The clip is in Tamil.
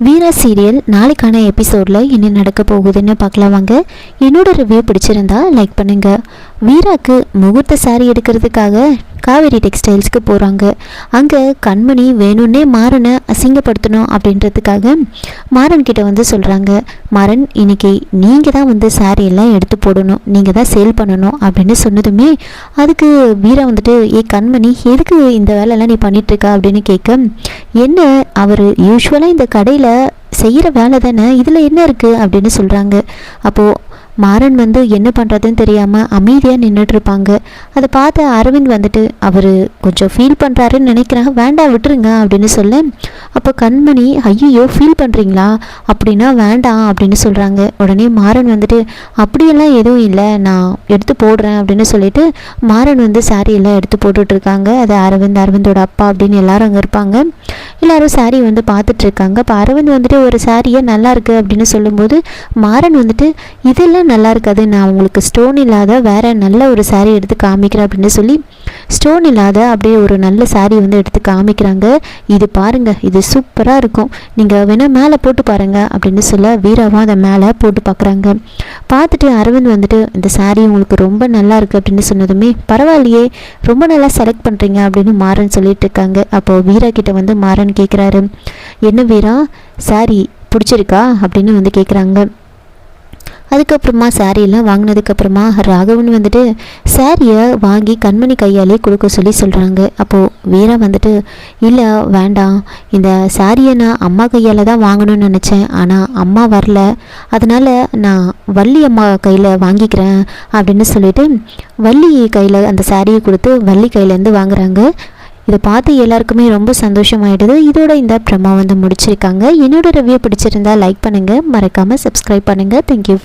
வீரா சீரியல் நாளைக்கான எபிசோடில் என்ன நடக்க போகுதுன்னு பார்க்கலாம் வாங்க. என்னோட ரிவ்யூ பிடிச்சிருந்தா லைக் பண்ணுங்கள் வீராக்கு முகூர்த்த சாரி எடுக்கிறதுக்காக காவேரி டெக்ஸ்டைல்ஸ்க்கு போகிறாங்க அங்கே கண்மணி வேணும்னே மாறனை அசிங்கப்படுத்தணும் அப்படின்றதுக்காக மாறன் கிட்ட வந்து சொல்கிறாங்க மாறன் இன்னைக்கு நீங்கள் தான் வந்து சாரி எல்லாம் எடுத்து போடணும். நீங்கள் தான் சேல் பண்ணணும். அப்படின்னு சொன்னதுமே அதுக்கு வீரா வந்துட்டு ஏ கண்மணி எதுக்கு இந்த வேலையெல்லாம் நீ பண்ணிட்டு அப்படின்னு கேட்க என்ன அவர் யூஸ்வலாக இந்த கடையில் செய்கிற வேலை தானே? இதில் என்ன இருக்குது அப்படின்னு சொல்கிறாங்க அப்போது மாறன் வந்து என்ன பண்ணுறதுன்னு தெரியாமல் அமைதியாக நின்றுட்டுருப்பாங்க அதை பார்த்து அரவிந்த் வந்துட்டு அவர் கொஞ்சம் ஃபீல் பண்ணுறாருன்னு நினைக்கிறாங்க வேண்டாம் விட்டுருங்க அப்படின்னு சொல்ல அப்போ கண்மணி ஐயோ ஃபீல் பண்ணுறீங்களா அப்படின்னா வேண்டாம் அப்படின்னு சொல்கிறாங்க உடனே மாறன் வந்துட்டு அப்படியெல்லாம் எதுவும் இல்லை. நான் எடுத்து போடுறேன் அப்படின்னு சொல்லிட்டு மாறன் வந்து சாரியெல்லாம் எடுத்து போட்டுட்ருக்காங்க. அது அரவிந்த் அரவிந்தோட அப்பா அப்படின்னு எல்லாரும் அங்கே இருப்பாங்க. எல்லாரும் சாரி வந்து பார்த்துட்ருக்காங்க. அப்போ அரவிந்த் வந்துட்டு ஒரு சாரியை நல்லா இருக்குது அப்படின்னு சொல்லும்போது மாறன் வந்துட்டு இதெல்லாம் நல்லா இருக்காது நான் உங்களுக்கு ஸ்டோன் இல்லாத வேறு நல்ல ஒரு சாரீ எடுத்து காமிக்கிறேன் அப்படின்னு சொல்லி ஸ்டோன் இல்லாத அப்படியே ஒரு நல்ல சாரீ வந்து எடுத்து காமிக்கிறாங்க. இது பாருங்கள் இது சூப்பராக இருக்கும். நீங்கள் வேணால் மேலே போட்டு பாருங்கள் அப்படின்னு சொல்ல வீராவும் அதை மேலே போட்டு பார்க்குறாங்க. பார்த்துட்டு அரவிந்த் வந்துட்டு இந்த சாரீ உங்களுக்கு ரொம்ப நல்லா இருக்குது அப்படின்னு சொன்னதுமே பரவாயில்லையே ரொம்ப நல்லா செலக்ட் பண்ணுறீங்க அப்படின்னு மாறன் சொல்லிட்டு இருக்காங்க. அப்போது வீரா கிட்ட வந்து மாறன் கேட்குறாரு என்ன வீரா சாரி பிடிச்சிருக்கா அப்படின்னு வந்து கேட்குறாங்க அதுக்கப்புறமா சாரியெல்லாம் வாங்கினதுக்கப்புறமா ராகவன் வந்துட்டு சாரியை வாங்கி கண்மணி கையாலே கொடுக்க சொல்லி சொல்கிறாங்க அப்போது வீரா வந்துட்டு இல்லை வேண்டாம். இந்த சாரியை நான் அம்மா கையால் தான் வாங்கணும்னு நினச்சேன். ஆனால் அம்மா வரல. அதனால் நான் வள்ளி அம்மா கையில் வாங்கிக்கிறேன். அப்படின்னு சொல்லிட்டு வள்ளி கையில் அந்த சாரியை கொடுத்து வள்ளி கையிலேருந்து வாங்குறாங்க. இதை பார்த்து எல்லாருக்குமே ரொம்ப சந்தோஷமாயிடுது. இதோட இந்த ப்ரமா வந்து முடிச்சிருக்காங்க. என்னோட ரிவ்யூ பிடிச்சிருந்தா லைக் பண்ணுங்கள் மறக்காமல் சப்ஸ்கிரைப் பண்ணுங்கள் தேங்க்யூ